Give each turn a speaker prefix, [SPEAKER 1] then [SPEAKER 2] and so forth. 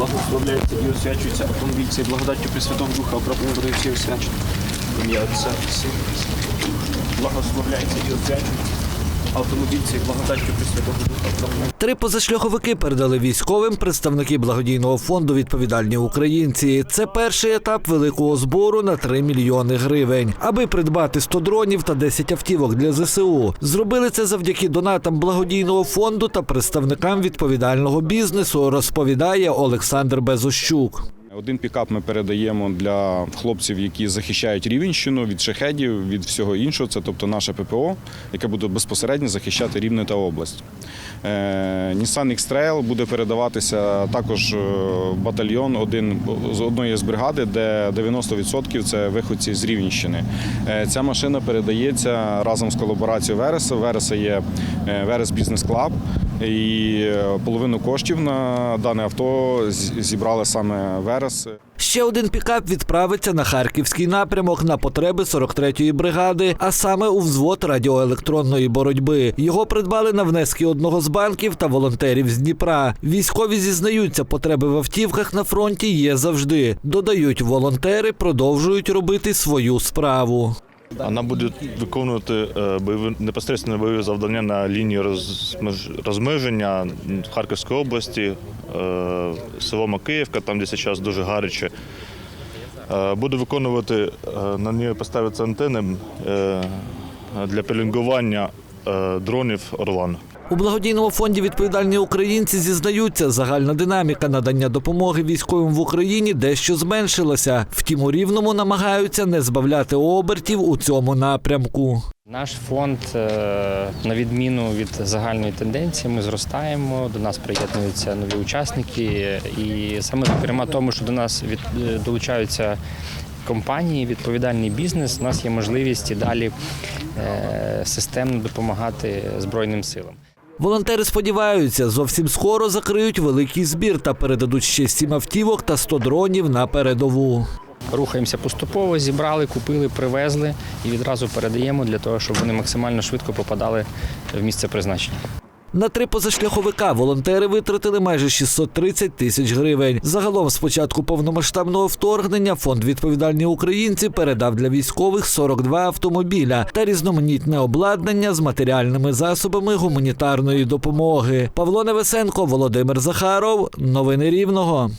[SPEAKER 1] Благословляється і освячується автомобіль цей благодаттю Пресвятого Духа, окроплений водою всі. Ім'я Отця, Сина, Благословляється і освячується автомобіль цей благодаттю Пресвятого Духа,
[SPEAKER 2] Три позашляховики передали військовим представники благодійного фонду Відповідальні українці. Це перший етап великого збору на 3 мільйони гривень. Аби придбати 100 дронів та 10 автівок для ЗСУ. Зробили це завдяки донатам благодійного фонду та представникам відповідального бізнесу. Розповідає Олександр Безощук.
[SPEAKER 3] Один пікап ми передаємо для хлопців, які захищають Рівенщину від шахедів, від всього іншого. Це тобто наше ППО, яке буде безпосередньо захищати Рівне та область. Е, Nissan X-Trail буде передаватися також е, батальйон один з одної з бригади, де 90% це виходці з Рівненщини. Е, Ця машина передається разом з колаборацією Вереса. Вереса є Верес Бізнес Клаб. І е, половину коштів на дане авто зібрали саме Верес.
[SPEAKER 2] Ще один пікап відправиться на харківський напрямок на потреби 43-ї бригади, а саме у взвод радіоелектронної боротьби. Його придбали на внески одного з банків та волонтерів з Дніпра. Військові зізнаються, потреби в автівках на фронті є завжди. Додають, волонтери продовжують робити свою справу.
[SPEAKER 4] Вона буде виконувати е, бойові непосередньо бойові завдання на лінії розмеж- розмеження в Харківській області, е, село Макиївка, там де зараз дуже гаряче. Е, Буде виконувати на ній поставиться антени для пелінгування дронів Орлан.
[SPEAKER 2] У благодійному фонді відповідальні українці зізнаються, загальна динаміка надання допомоги військовим в Україні дещо зменшилася. Втім, у рівному намагаються не збавляти обертів у цьому напрямку.
[SPEAKER 5] Наш фонд, е, на відміну від загальної тенденції, ми зростаємо, до нас приєднуються нові учасники, і саме зокрема тому, що до нас від, е, долучаються компанії, відповідальний бізнес, у нас є можливість і далі е, системно допомагати Збройним силам.
[SPEAKER 2] Волонтери сподіваються, зовсім скоро закриють великий збір та передадуть ще сім автівок та 100 дронів на передову.
[SPEAKER 5] Рухаємося поступово, зібрали, купили, привезли і відразу передаємо для того, щоб вони максимально швидко попадали в місце призначення.
[SPEAKER 2] На три позашляховика волонтери витратили майже 630 тисяч гривень. Загалом, з початку повномасштабного вторгнення, фонд відповідальні українці передав для військових 42 автомобіля та різноманітне обладнання з матеріальними засобами гуманітарної допомоги. Павло Невесенко, Володимир Захаров. Новини Рівного.